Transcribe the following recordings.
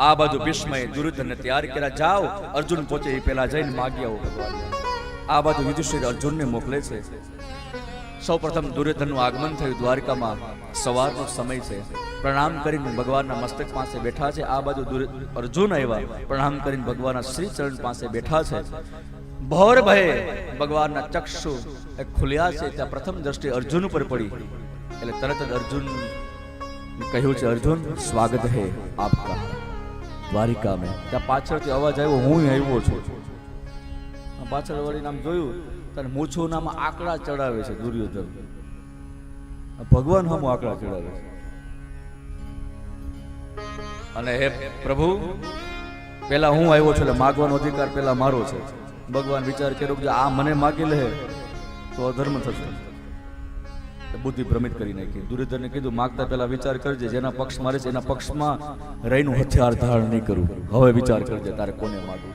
આ બાજુ ભીષ્મએ દુર્યોધનને તૈયાર કર્યા. જાઓ, અર્જુન પોતે એ પહેલા જઈને માગી આવો ભગવાન આ બાજુ યુધિષ્ઠિર અર્જુનને મોકલે છે. સૌ પ્રથમ દુર્યોધનનું આગમન થયું દ્વારકામાં. સવારનો સમય છે. પ્રણામ કરીને ભગવાનના મસ્તક પાસે બેઠા છે. આ બાજુ અર્જુન આવ્યા. પ્રણામ કરીને ભગવાનના શ્રી ચરણ પાસે બેઠા છે. ભોર ભયે ભગવાનના ચક્ષુ એ ખુલ્યા છે. ત્યાં પ્રથમ દ્રષ્ટિ અર્જુન ઉપર પડી. એટલે તરત જ અર્જુન કહ્યું છે, અર્જુન, સ્વાગત હે આપકા. દ્વારિકા મેં ત્યાં પાછળથી અવાજ આવ્યો હું આવ્યો છું. આ પાછળ વળીને આમ જોયું તને મૂછું નામ આંકડા ચડાવે છે દુર્યોધન. આ ભગવાન હમ આંકડા ચડાવે છે. અને હે પ્રભુ પેલા હું આવ્યો છું એટલે માગવાનો અધિકાર પેલા મારો છે. ભગવાન વિચાર કર્યો કે આ મને માગી લે તો અધર્મ થશે. બુદ્ધિ ભ્રમિત કરી નાખી. દુર્યોધને કીધું, માગતા પહેલા વિચાર કરજે, જેના પક્ષ મારે છે, એના પક્ષમાં રહીનું હથિયાર ધારણ નહીં કરું. હવે વિચાર કરજે, તારે કોને માગવું?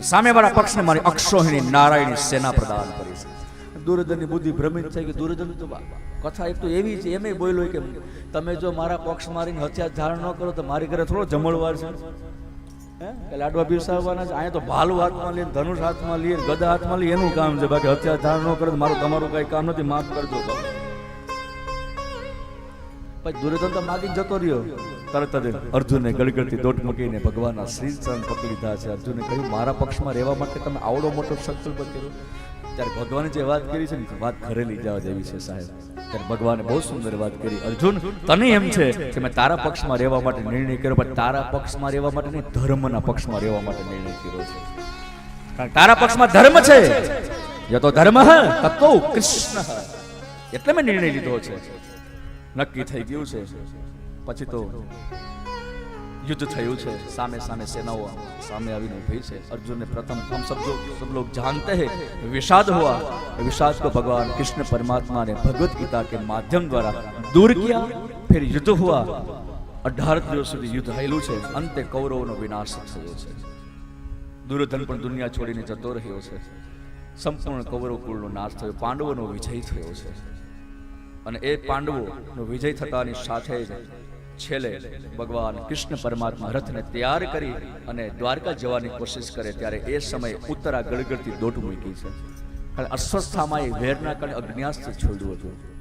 સામેવાળા પક્ષને મારી અક્ષોહિણી નારાયણી સેના પ્રદાન કરી છે. દુર્યોધનની બુદ્ધિ ભ્રમિત થઈ કે દુર્યોધન તો કથા એક તો એવી છે એમ બોલ્યો કે તમે જો મારા પક્ષ મારીને હથિયાર ધારણ ન કરો તો મારી ઘરે થોડો જમણવાર છે. હે? લાડવા પીરસાવવાના છે? અહીંયા તો ભાલુ હાથમાં લઈને, ધનુષ હાથમાં લઈએ, ગદા હાથમાં લઈએ, એનું કામ છે. બાકી હત્યા ધાર ન કરે મારું, તમારું કઈ કામ નથી, માફ કરજો. પછી દુર્યોધન તો માગી જતો રહ્યો. તરત જ અર્જુને ગળગળતી દોટ મૂકીને ભગવાનના શ્રી ચરણ પકડી લીધા છે. અર્જુને કહ્યું, મારા પક્ષમાં રહેવા માટે તમે આવડો મોટો સંકલ્પ કર્યો. ત્યારે ભગવાને જે વાત કરી છે ને વાત ઘરે લઈ જવા જેવી છે સાહેબ. ત્યારે ભગવાને બહુ સુંદર વાત કરી. અર્જુન, તને એમ છે કે મેં તારા પક્ષમાં રહેવા માટે નિર્ણય કર્યો, પણ તારા પક્ષમાં રહેવા માટે નહીં, ધર્મના પક્ષમાં રહેવા માટે નિર્ણય કર્યો છે. કારણ તારા પક્ષમાં ધર્મ છે. યતો ધર્મ તત્વ કૃષ્ણ એટલે મેં નિર્ણય લીધો છે. નક્કી થઈ ગયું છે. પછી તો યુદ્ધ થયું છે. સામે સામે સેનાઓ સામે આવીને ઊભી છે. અર્જુનને પ્રથમ હમ સબ જો સબ લોગ જાનતે હે, વિષાદ હુઆ વિષાદ કો ભગવાન કૃષ્ણ પરમાત્મા ને ભગવત ગીતા કે માધ્યમ દ્વારા દૂર કિયા, ફિર યુદ્ધ હુઆ. અઢાર દિવસ સુધી યુદ્ધ થયેલું છે. અંતે કૌરવોનો વિનાશ થયો છે. દુર્યોધન પણ દુનિયા છોડીને જતો રહ્યો છે. સંપૂર્ણ કૌરવ કુળનો નાશ થયો. પાંડવોનો વિજય થયો છે. અને એ પાંડવોનો વિજય થતાની સાથે જ છેલ્લે ભગવાન કૃષ્ણ પરમાત્મા રથને તૈયાર કરી અને દ્વારકા જવાની કોશિશ કરે ત્યારે એ સમયે ઉત્તરા ગળગળતી દોટ મૂકી છે. અસ્વસ્થામાં એ વેરના કારણે અજ્ઞાસ્ત્ર છોડ્યું હતું.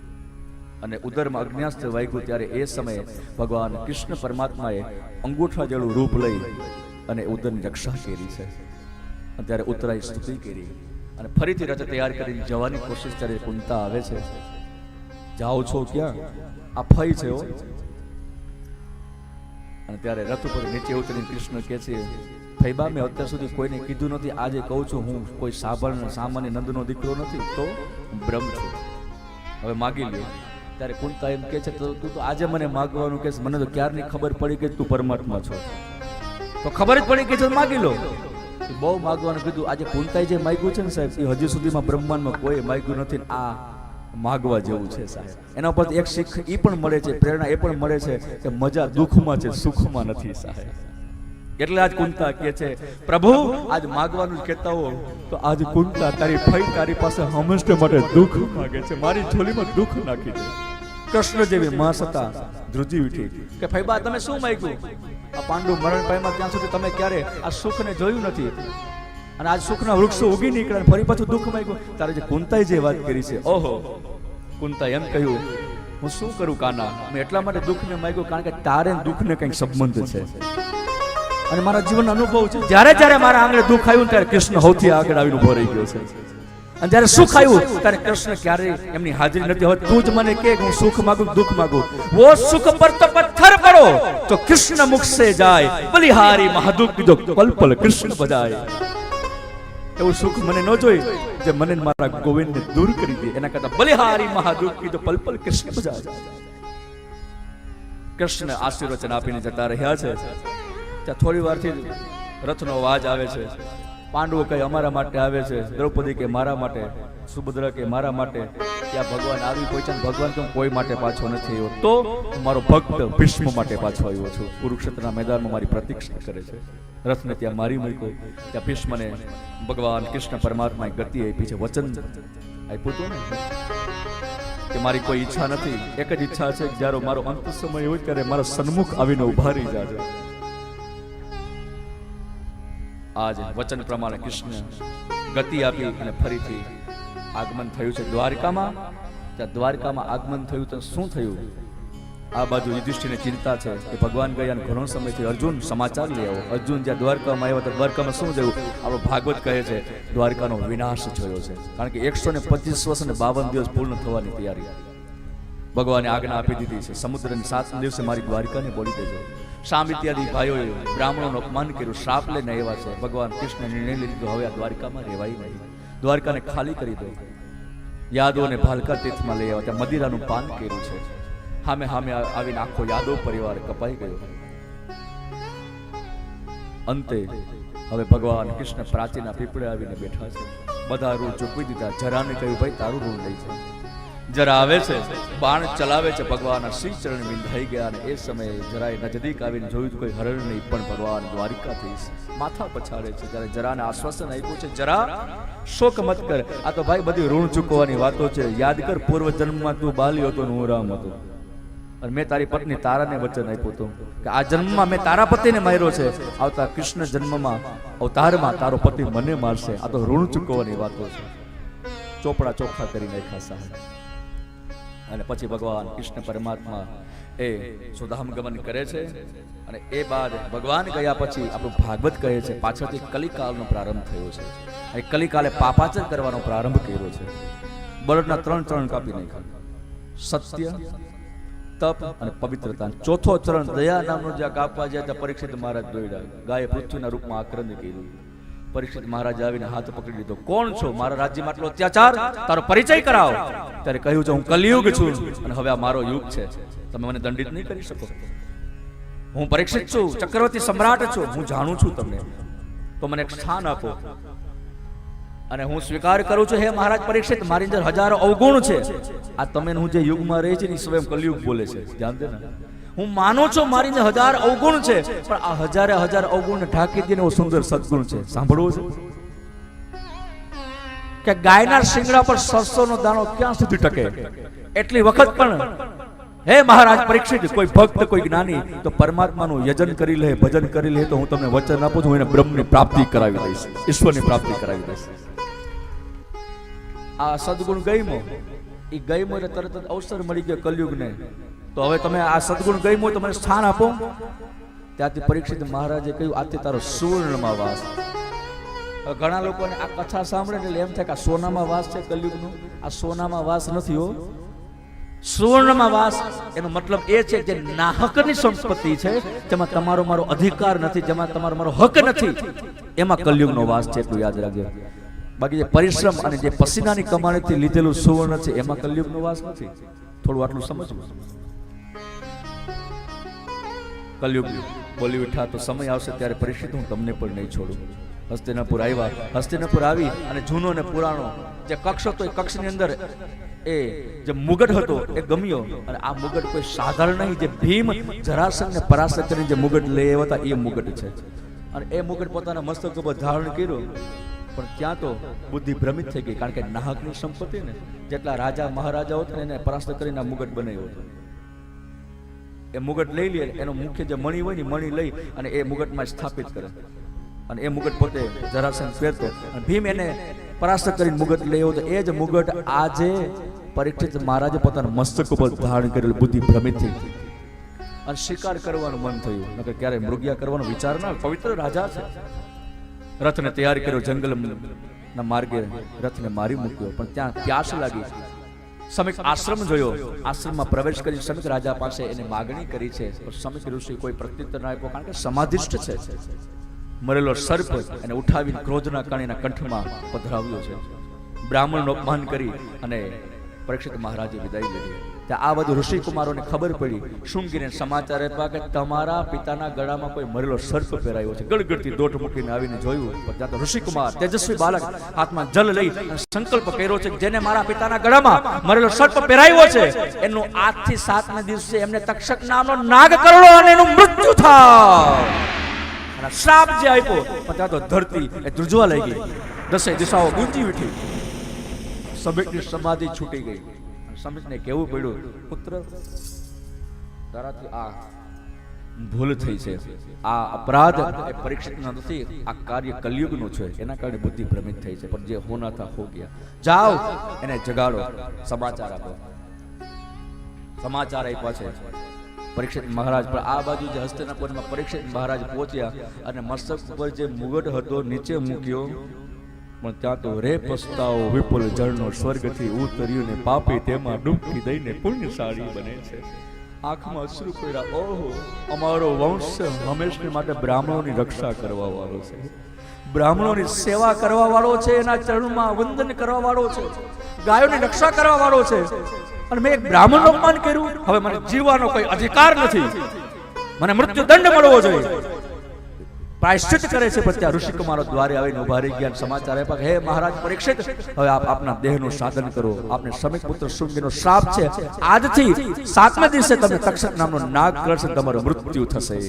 અને ઉદરમાં અજ્ઞાસ્ત્ર વાગ્યું ત્યારે એ સમયે ભગવાન કૃષ્ણ પરમાત્માએ અંગૂઠા જેવું રૂપ લઈ અને ઉદરની રક્ષા કરી છે. ત્યારે ઉત્તરાએ સ્તુતિ કરી અને ફરીથી રથ તૈયાર કરીને જવાની કોશિશ ત્યારે કુંતા આવે છે. જાઓ છો ક્યાં? આ ફઈ છે હો. અને ત્યારે રથ ઉપર નીચે ઉતરીને કૃષ્ણ કહે છે ફૈબા મેં અત્યાર સુધી કોઈને કીધું નથી. આજે કહું છું, હું કોઈ સાબળ સામાન્ય નંદનો દીકરો નથી, તો બ્રહ્મ છું. હવે માગી લ્યો. ત્યારે કુંતા એમ કહે છે, તું તો આજે મને માગવાનું કે મને તો ક્યારની ખબર પડી કે તું પરમાત્મા છો? તો ખબર જ પડી કે છે માગી લો. બહુ માગવાનું કીધું. આજે કુંતાએ જે માગ્યું છે ને સાહેબ, એ હજી સુધીમાં બ્રહ્માંડમાં કોઈ માગ્યું નથી આ માગવા જેવું છે સાહેબ. એના પરથી એક શીખ એ પણ મળે છે, પ્રેરણા એ પણ મળે છે કે મજા દુઃખમાં છે, સુખમાં નથી સાહેબ. એટલે આજ કુંતા કે છે, પ્રભુ, આજ માગવાનું કહેતા હો. તો આજ કુંતા તારી ફઈ તારી પાસે હંમેશા માટે દુઃખ માગે છે. મારી ઝોલીમાં દુઃખ નાખી દે. કૃષ્ણ જેવી માં સતા ધ્રુજી ઉઠી કે ફઈબા તમે શું માગ્યું? આ પાંડુ મરણ પામ્યા ત્યાં સુધી તમે ક્યારે આ સુખને જોયું નથી? અને આજ સુખના વૃક્ષો ઉગી નીકળે ફરી પાછું દુઃખ માંગ્યું. તારે જે કુંતાએ જે વાત કરી છે, ઓહો કુંતા એમ કહ્યું, હું શું કરું કાના? મેં એટલા માટે દુઃખને માંગ્યું કારણ કે તારે દુઃખને કંઈક સંબંધ છે. અને મારા જીવન અનુભવ છે, જ્યારે જ્યારે મારા આંગણે દુઃખ આવ્યું ત્યારે કૃષ્ણ સૌથી આગળ આવીને ઊભો રહી ગયો છે. અને જ્યારે સુખ આવ્યું ત્યારે કૃષ્ણ ક્યારેય એમની હાજરી નથી હોત. તું જ મને કે હું સુખ માંગુ દુઃખ માંગુ? વો સુખ પર તો પથ્થર પડો, તો કૃષ્ણ મુખ સે જાય, બલિહારી મહાદુખ કીધો, પલ પલ કૃષ્ણ બજાય. એવું સુખ મને ન જોઈ જે મને મારા ગોવિંદને દૂર કરી દે. એના કરતા બલિહારી મહાદુખ કીધો પલ પલ કૃષ્ણ બજાય કૃષ્ણ આશીર્વચન આપીને જતા રહ્યા છે. ત્યાં થોડી વારથી થી રથનો અવાજ આવે છે. પાંડવો કઈ અમારા માટે આવે છે? દ્રૌપદી કે મારા માટે? સુભદ્રા કે મારા માટે ત્યાં ભગવાન આવી પહોંચ્યા ભગવાન તો કોઈ માટે પાછો નથી આવ્યો. તો મારો ભક્ત ભીષ્મ માટે પાછો આવ્યો છું. કુરુક્ષેત્રના મેદાનમાં મારી પ્રતીક્ષા કરે છે. રથને ત્યાં મારી મૂક્યો ત્યાં ભીષ્મને ભગવાન કૃષ્ણ પરમાત્માએ ગતિ આપી છે. વચન આપ્યું હતું ને? કે મારી કોઈ ઈચ્છા નથી. એક જ ઈચ્છા છે જ્યારે મારો અંત સમય હોય ત્યારે મારા સન્મુખ આવીને ઊભા રહી જાજે. આજ વચન પ્રમાણે કૃષ્ણ ગતિ આપી અને ફરીથી આગમન થયું છે દ્વારકામાં? ત્યાં દ્વારકામાં આગમન થયું તો શું થયું? આ બાજુ યુધિષ્ઠિરને ચિંતા છે કે ભગવાન ગયા ઘણો સમયથી અર્જુન સમાચાર લઈ આવો અર્જુન જ્યાં દ્વારકામાં આવ્યો તો દ્વારકામાં શું થયું? આપણો ભાગવત કહે છે, દ્વારકાનો વિનાશ થયો છે. કારણ કે એકસો ને પચીસ વર્ષ અને બાવન દિવસ પૂર્ણ થવાની તૈયારી. ભગવાને આજ્ઞા આપી દીધી છે, સમુદ્રની સાત દિવસે મારી દ્વારકાને બોલી દેજો. શામ ઇત્યાદિ ભાઈઓએ બ્રાહ્મણોનું અપમાન કર્યું, શ્રાપ લઈને આવ્યા છે. ભગવાન કૃષ્ણ નિર્ણય લીધો, હવે આ દ્વારકામાં રહેવાય નહીં. દ્વારકાને ખાલી કરી દો. યાદવોને ભાલકા તીર્થમાં લઈ આવ્યા. ત્યાં મદિરાનું પાન કર્યું છે. સામે હામે આવીને આખો યાદવ પરિવાર કપાઈ ગયો. અંતે હવે ભગવાન કૃષ્ણ પ્રાચીના પીપળે આવીને બેઠા છે. બધા રૂ ચૂકવી દીધા. જરાને કહ્યું, ભાઈ, તારું રૂ લઈ છે જરા આવે છે, બાણ ચલાવે છે ભગવાનના શ્રી ચરણ વિંધાઈ ગયા અને એ સમયે જરાય નજદીક આવીને જોયું કોઈ હરણ નહીં, પણ ભગવાન દ્વારિકાથી માથા પછાડે છે. જ્યારે જરાને આશ્વાસન આપ્યું છે, જરા શોક મત કર. આ તો ભાઈ બધી ઋણ ચૂકવવાની વાતો છે. યાદ કર, પૂર્વ જન્મમાં તું બાલી હતો હું રામ હતો. અને મેં તારી પત્ની તારાને વચન આપ્યું હતું કે આ જન્મમાં મેં તારા પતિને માર્યો છે. આવતા કૃષ્ણ જન્મમાં અવતારમાં તારો પતિ મને મારશે. આ તો ઋણ ચૂકવવાની વાતો છે. ચોપડા ચોખ્ખા કરી નાખ્યા સાહેબ. અને પછી ભગવાન કૃષ્ણ પરમાત્મા એ સુધામ ગમન કરે છે. અને એ બાદ ભગવાન ગયા પછી આપણું ભાગવત કહે છે, પાછળથી કલિકાલનો પ્રારંભ થયો છે. અને કલિકાલે પાપાચર કરવાનો પ્રારંભ કર્યો છે. બળદના ત્રણ ચરણ કાપી નાખ્યા. સત્ય, તપ અને પવિત્રતા. ચોથો ચરણ દયા નામનો જ્યાં કાપવા જાય ત્યાં પરીક્ષિત મહારાજ દોડ્યા ગાયે પૃથ્વીના રૂપમાં આક્રંદ કર્યું. પરીક્ષિત મહારાજ આવીને હાથ પકડી લીધો. કોણ છો? મારા રાજ્યમાં આટલો અત્યાચાર? તારો પરિચય કરાવો. ત્યારે કહ્યું છે હું કલયુગ છું અને હવે આ મારો યુગ છે, તમે મને દંડિત નહીં કરી શકો. હું પરીક્ષિત છું, ચક્રવર્તી સમ્રાટ છું, હું જાણું છું તમને. તો મને સ્થાન આપો. અને હું સ્વીકાર કરું છું, હે મહારાજ પરીક્ષિત, મારી અંદર હજારો અવગુણ છે. આ તમે હું જે યુગમાં રહે છે ને સ્વયં કલયુગ બોલે છે. ધ્યાન દે હું માનું છું, મારી અંદર હજાર અવગુણ છે, પણ આ હજારે હજાર અવગુણ ઢાંકી દઈને હું સુંદર સદગુણ છે. સાંભળવું છે? કે ગાયના શિંગડા પર સરસોનો દાણો ક્યાં સુધી ટકે? એટલી વખત પણ, હે મહારાજ, પરીક્ષિત, કોઈ ભક્ત, કોઈ જ્ઞાની, તો પરમાત્માનું યજન કરી લે, ભજન કરી લે, તો હું તમને વચન આપું છું એને બ્રહ્મની પ્રાપ્તિ કરાવી દઈશ, ઈશ્વરની પ્રાપ્તિ કરાવી દઈશ. આ સદગુણ ગઈમો એ ગઈમો એટલે તરત જ અવસર મળી ગયો કલયુગને. તો હવે તમે આ સદગુણ ગઈમો તમને સ્થાન આપો. ત્યાંથી પરીક્ષિત મહારાજે કહ્યું, આથી તારો સુવર્ણમાં વાસ. ઘણા લોકોને આ કથા સાંભળે એટલે એમ થાય કે આ સોનામાં વાસ છે કલયુગનું. આ સોનામાં વાસ નથી હો. સુવર્ણમાં વાસ, એનો મતલબ એ છે જે નાહકની સંપત્તિ છે, જેમાં તમારો મારો અધિકાર નથી, જેમાં તમારો મારો હક નથી. એમાં કલયુગનો વાસ છે, એટલું યાદ રાખજો. બાકી જે પરિશ્રમ અને જે પસીનાની કમાણીથી લીધેલું સુવર્ણ છે, એમાં કલયુગનો વાસ નથી. થોડું આટલું સમજવું. કલયુગ બોલી ઉઠા તો સમય આવશે ત્યારે પરિસ્થિતિ હું તમને પણ નહીં છોડું. હસ્તિનાપુર આવ્યા. હસ્તિનાપુર આવી અને જૂનો ને પુરાણો, જે કક્ષ હતો એ કક્ષની અંદર એ જે મુગટ હતો એ ગમ્યો. અને આ મુગટ કોઈ સાધારણ નહીં, જે ભીમ જરાસંઘ ને પરાસ્ત કરીને જે મુગટ લઈ આવ્યા હતા, એ મુગટ છે. અને એ મુગટ પોતાના મસ્તક ઉપર ધારણ કર્યું. પણ ત્યાં તો બુદ્ધિ ભ્રમિત થઈ ગઈ, કારણ કે નાહકની સંપત્તિ ને જેટલા રાજા મહારાજાઓ હતા એને પરાસ્ત કરીને આ મુગટ બનાવ્યો હતો. એ મુગટ લઈ લે, એનો મુખ્ય જે મણી હોય ને મણી લઈ અને એ મુગટમાં સ્થાપિત કરે. અને એ મુગટ પોતે જરાસંઘ પહેરતો. અને ભીમ એને પરાસ્ત કરીને મુગટ આવ્યો તો એ જ મુગટ આજે પરીક્ષિત મહારાજે પોતાના મસ્તક ઉપર ધારણ કરેલું બુદ્ધિ ભ્રમિત થઈ અને શિકાર કરવાનું મન થયું. નકર ક્યારે મૃગ્યા કરવાનો વિચાર ના પવિત્ર રાજા છે. રથને તૈયાર કર્યો જંગલ ના માર્ગે રથને મારી મૂક્યો. પણ ત્યાં પ્યાસ લાગી. સમીક આશ્રમ જોયો. આશ્રમમાં પ્રવેશ કરી સમીક રાજા પાસે એને માગણી કરી છે. પણ સમીક ઋષિ કોઈ પ્રત્યુત્તર ના આપ્યો. કારણ કે સમાધિષ્ઠ છે. મરેલો સર્પ એને ઉઠાવી ક્રોધના કણીના કંઠમાં પધરાવ્યો છે. બ્રાહ્મણનું અપમાન કરી અને પરીક્ષિત મહારાજે વિદાય લીધી. આ બધું ઋષિકુમારોને ખબર પડી. શૃંગીને સમાચાર આપ્યા કે તમારા પિતાના ગળામાં કોઈ મરેલો સર્પ પહેરાયો છે. ગળગડતી દોટ મૂકીને આવીને જોયું. પણ તો ઋષિકુમાર, તેજસ્વી બાલક, હાથમાં જલ લઈ સંકલ્પ કર્યો છે જેને મારા પિતાના ગળામાં મરેલો સર્પ પહેરાયો છે, એનું આજથી સાતના દિવસે એમને તક્ષક નામનો નાગ કરડો અને એનું મૃત્યુ થાય. અને શ્રાપ જે આપ્યો, પણ ત્યાં તો ધરતી એ ધ્રુજવા લઈ ગઈ. દસે દિશાઓ ગુંજી ઉઠી. સમીકની સમાધિ છૂટી ગઈ. સમીકને કેવું પડ્યું, પુત્ર, તારાથી આ ભૂલ થઈ છે. આ અપરાધ એ પરીક્ષિતનો નથી, આ કાર્ય કલયુગનું છે. એના કારણે બુદ્ધિ ભ્રમિત થઈ છે. પણ જે હોના થા હો ગયા. જાઓ, એને જગાડો. સમાચાર આપો. સમાચાર આપ્યા છે. પરીક્ષિત મહારાજ પણ આ બાજુ જે હસ્તિનાપુરમાં પરીક્ષિત મહારાજ પહોંચ્યા અને મસ્તક ઉપર જે મુગટ હતો, નીચે મૂક્યો. પણ ત્યાં તો રે પસ્તાવો વિપુલ જળનો સ્વર્ગથી ઉતર્યું પાપી તેમાં ડૂબકી દઈને પુણ્યશાળી બને છે. આંખમાં અશ્રુ પડ્યા, ઓહો, અમારો વંશ હંમેશને માટે બ્રાહ્મણોની રક્ષા કરવા વાળો છે. બ્રાહ્મણોની સેવા કરવા વાળો છે, એના ચરણમાં વંદન કરવા વાળો છે. ગાયોની રક્ષા કરવા વાળો છે. અને મેં એક બ્રાહ્મણનું અપમાન કર્યું. હવે મને જીવવાનો કોઈ અધિકાર નથી. મને મૃત્યુ દંડ મળવો જોઈએ. પ્રાયશ્ચિત કરે છે, પછી આ ઋષિ કુમારો દ્વારે આવીને ઊભા રહી ગયા સમાચાર આપ્યા હે મહારાજ પરીક્ષિત, હવે આપ આપના દેહનું સાધન કરો. આપને સમિત પુત્ર શુંગીનો શ્રાપ છે. આજથી સાતમા દિવસે તમે તક્ષક નામનો નાગ કરશે તમારું મૃત્યુ થશે.